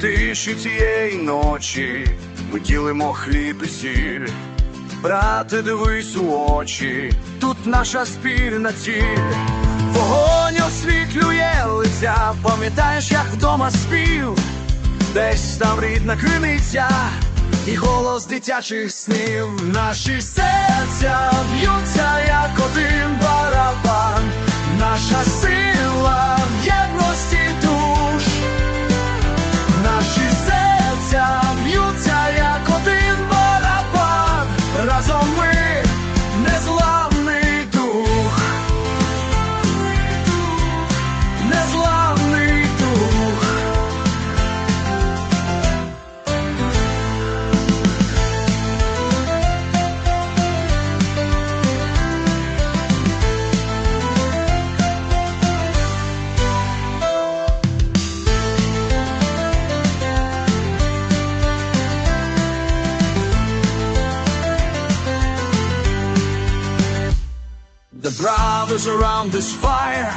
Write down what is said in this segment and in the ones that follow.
тиші цієї ночі ми ділимо хліб і сіль. Брате, дивись у очі, тут наша спільна ціль. Вогонь освітлює лиця, пам'ятаєш, як вдома спів, десь там рідна криниця і голос дитячих снів. Наші серця б'ються, The brothers around this fire,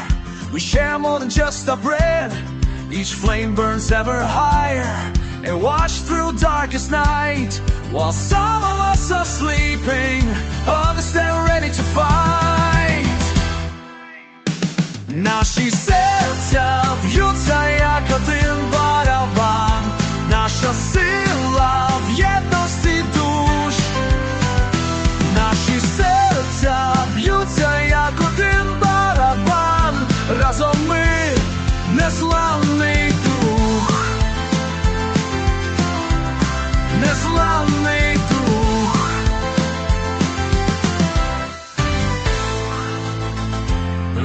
we share more than just our bread. Each flame burns ever higher and watch through darkest night. While some of us are sleeping, others stand ready to fight. Now she's незламний дух, незламний дух.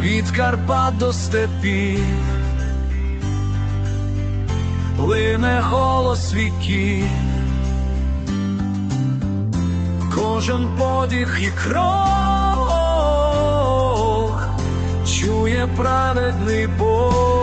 Від Карпат до степів Лине голос віків Кожен подих і крок чує праведний Бог.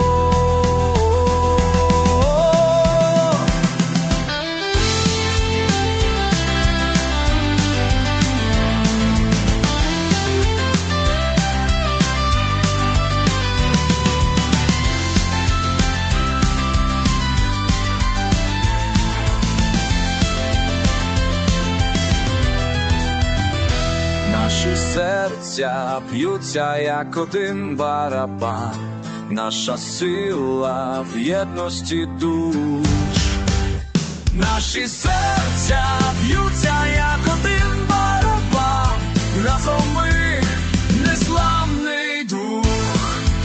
Наші серця б'ються, як один барабан, наша сила в єдності душ. Наші серця б'ються, як